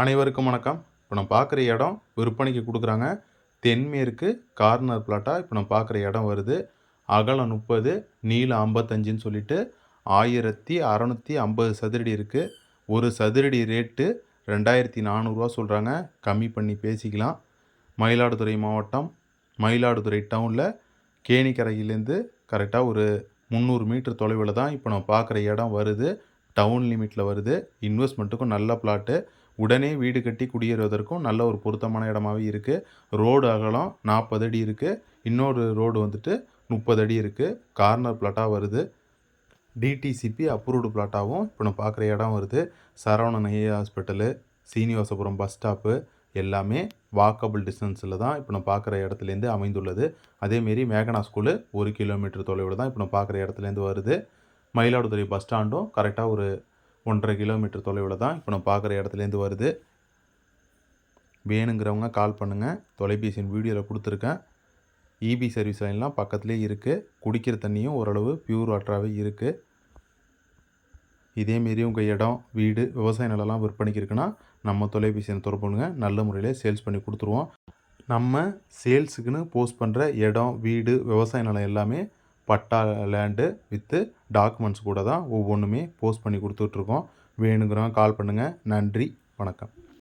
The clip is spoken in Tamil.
அனைவருக்கும் வணக்கம். இப்போ நான் பார்க்குற இடம் விற்பனைக்கு கொடுக்குறாங்க. தென்மேற்கு கார்னர் பிளாட்டாக இப்போ நான் பார்க்குற இடம் வருது. அகலம் முப்பது நீளம் ஐம்பத்தஞ்சுன்னு சொல்லிட்டு ஆயிரத்தி அறநூற்றி ஐம்பது சதுரடி இருக்குது ஒரு சதுரடி ரேட்டு ரெண்டாயிரத்தி நானூறுரூவா சொல்கிறாங்க கம்மி பண்ணி பேசிக்கலாம். மயிலாடுதுறை மாவட்டம் மயிலாடுதுறை டவுனில் கேணிக்கரையிலேருந்து கரெக்டாக ஒரு முந்நூறு மீட்டர் தொலைவில் தான் இப்போ நம்ம பார்க்குற இடம் வருது. டவுன் லிமிட்டில் வருது. இன்வெஸ்ட்மெண்ட்டுக்கும் நல்ல பிளாட்டு உடனே வீடு கட்டி குடியேறுவதற்கும் நல்ல ஒரு பொருத்தமான இடமாவே இருக்குது ரோடு அகலம் நாற்பது அடி இருக்குது இன்னொரு ரோடு வந்துட்டு முப்பது அடி இருக்குது கார்னர் பிளாட்டாக வருது. டிடிசிபி அப்ரூவ்டு பிளாட்டாகவும் இப்போ நம்ம பார்க்குற இடம் வருது. Saravanan IA hospital Srinivasapuram bus stop எல்லாமே வாக்கபிள் டிஸ்டன்ஸில் தான் இப்போ நம்ம பார்க்குற இடத்துலேருந்து அமைந்துள்ளது. அதேமாரி மேகனா ஸ்கூலு ஒரு கிலோமீட்டர் தொலைவில் தான் இப்போ நம்ம பார்க்குற இடத்துலேருந்து வருது. மயிலாடுதுறை பஸ் ஸ்டாண்டும் கரெக்டாக ஒரு ஒன்றரை கிலோமீட்டர் தொலைவில் தான் இப்போ நம்ம பார்க்குற இடத்துலேருந்து வருது. வேணுங்கிறவங்க கால் பண்ணுங்கள் தொலைபேசியின் வீடியோவில் கொடுத்துருக்கேன். இபி சர்வீஸ் லைன்லாம் பக்கத்துலேயே இருக்குது குடிக்கிற தண்ணியும் ஓரளவு பியூர் வாட்டராகவே இருக்குது இதேமாரி உங்கள் இடம் வீடு விவசாய நிலம்லாம் விற்பனைக்கு இருக்குன்னா நம்ம தொலைபேசியை தொடர்பு நல்ல முறையில் சேல்ஸ் பண்ணி கொடுத்துருவோம். நம்ம சேல்ஸுக்குன்னு போஸ்ட் பண்ணுற இடம் வீடு விவசாய நிலம் எல்லாமே பட்டா லேண்டு வித்து டாக்குமெண்ட்ஸ் கூட தான் ஒவ்வொன்றுமே போஸ்ட் பண்ணி கொடுத்துட்ருக்கோம். வேணுங்கிறவங்க கால் பண்ணுங்கள் நன்றி. வணக்கம்.